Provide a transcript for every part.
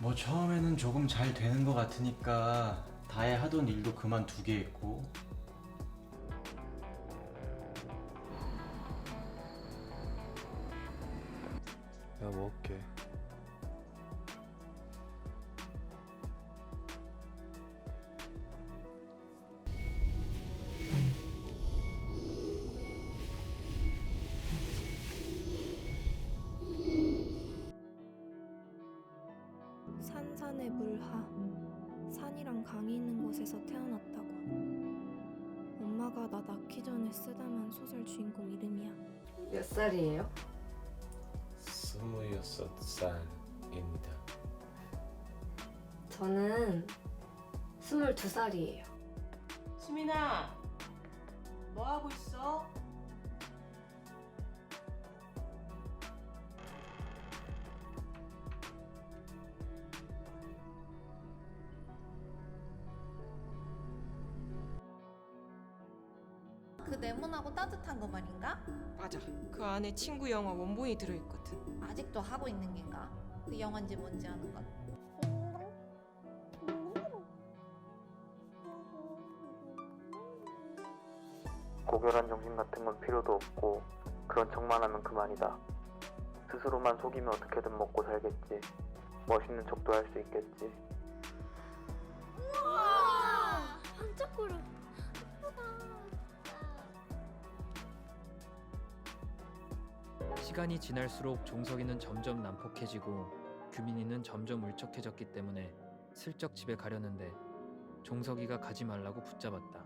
뭐 처음에는 조금 잘 되는 것 같으니까 다해 하던 일도 그만두게 했고 내가 먹을게. 산산의 물하 산이랑 강이 있는 곳에서 태어났다고 엄마가 나 낳기 전에 쓰다만 소설 주인공 이름이야 몇 살이에요? 스물여섯 살입니다. 저는 22살이에요. 수민아, 뭐 하고 있어? 그 네모나고 따뜻한 거 말인가? 맞아. 그 안에 친구 영화 원본이 들어있거든. 아직도 하고 있는 겐가? 그 영화인지 뭔지 아는 건. 고결한 정신 같은 건 필요도 없고 그런 척만 하면 그만이다. 스스로만 속이면 어떻게든 먹고 살겠지. 멋있는 척도 할 수 있겠지. 반짝거려 시간이 지날수록 종석이는 점점 난폭해지고 규민이는 점점 울적해졌기 때문에 슬쩍 집에 가려는데 종석이가 가지 말라고 붙잡았다.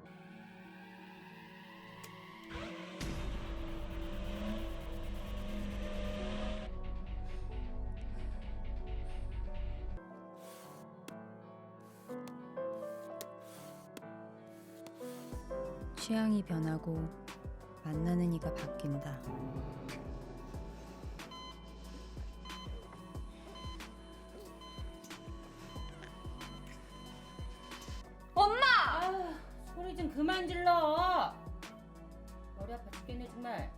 취향이 변하고 만나는 이가 바뀐다. 그만 질러. 머리 아파 죽겠네 정말.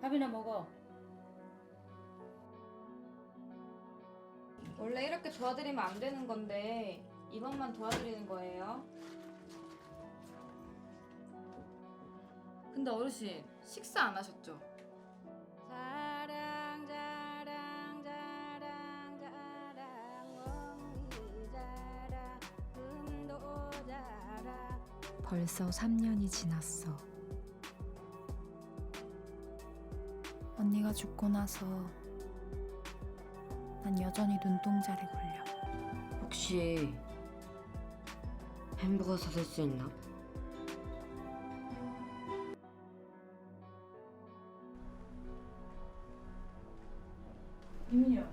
밥이나 먹어. 원래 이렇게 도와드리면 안 되는 건데 이것만 도와드리는 거예요. 근데 어르신 식사 안 하셨죠? 벌써 3년이 지났어. 언니가 죽고 나서 난 여전히 눈동자를 걸려. 혹시 햄버거 사줄 수 있나? 이민이야,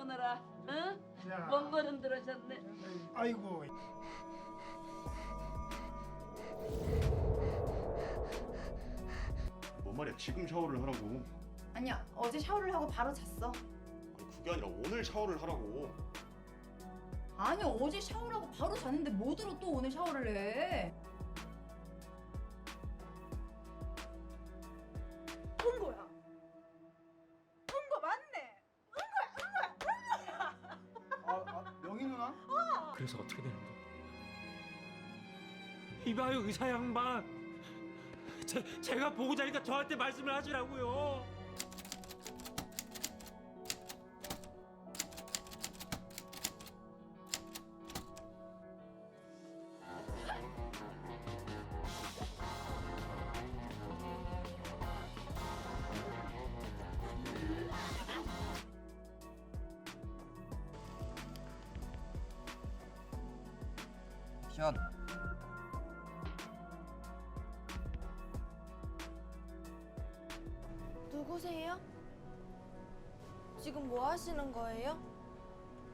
오너라. 응? 먼 걸음 들으셨네. 아이고 뭔 말이야 지금 샤워를 하라고 아니야, 어제 샤워를 하고 바로 잤어. 아니 그게 아니라 오늘 샤워를 하라고 아니 어제 샤워를 하고 바로 잤는데 뭐 들어 또 오늘 샤워를 해? 그래서 어떻게 되는 거야? 이봐요 의사 양반. 제, 제가 보고 자니까 저한테 말씀을 하시라고요. 현 누구세요? 지금 뭐 하시는 거예요?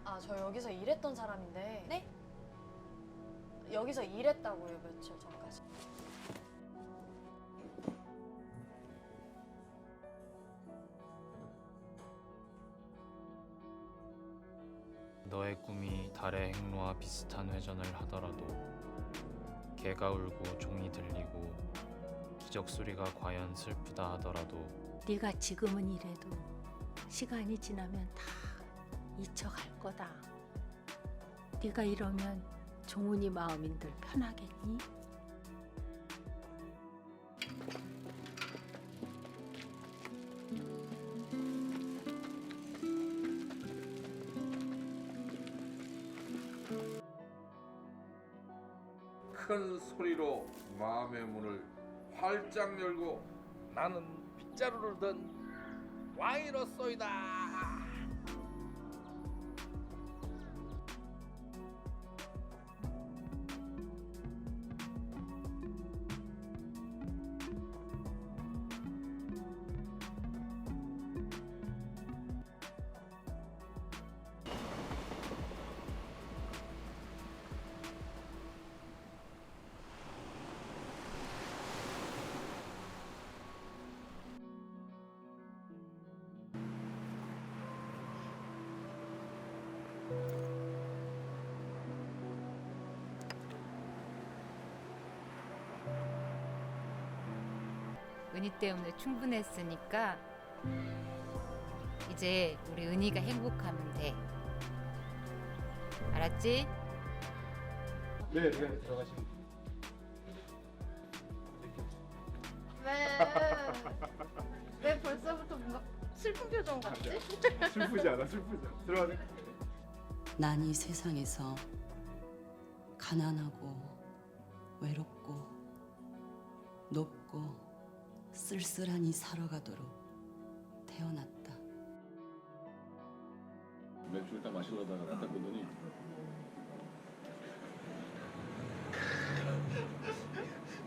아 저 여기서 일했던 사람인데 네? 여기서 일했다고요 며칠 전까지. 너의 꿈이 달의 행로와 비슷한 회전을 하더라도 개가 울고 종이 들리고 기적 소리가 과연 슬프다 하더라도 네가 지금은 이래도 시간이 지나면 다 잊혀갈 거다. 네가 이러면 종훈이 마음인들 편하겠니? 큰 소리로 마음의 문을 활짝 열고 나는 빗자루를 든 왕이로소이다. 은희 때문에 충분했으니까 이제 우리 은희가 행복하면 돼. 알았지? 네, 네, 들어가시면. 왜? 왜 벌써부터 뭔가 슬픈 표정 같지? 슬프지 않아, 슬프지 않아. 들어가네. 난이 세상에서 가난하고 외롭고 높고 쓸쓸하니 살아가도록 태어났다. 맥주 일단 마시려다가 갖다 보더니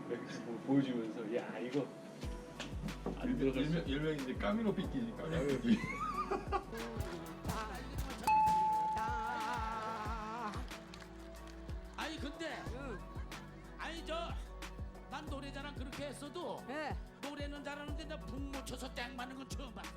맥주 보- 보여주면서 야 이거 안 들어갔어. 일명, 일명 이제 까미노 삐끼니까 까미노 삐. 아니 근데 아니 저 난 노래 자랑 그렇게 했어도 노래는 잘하는데 나북 묻혀서 땡 맞는 건 처음 봤어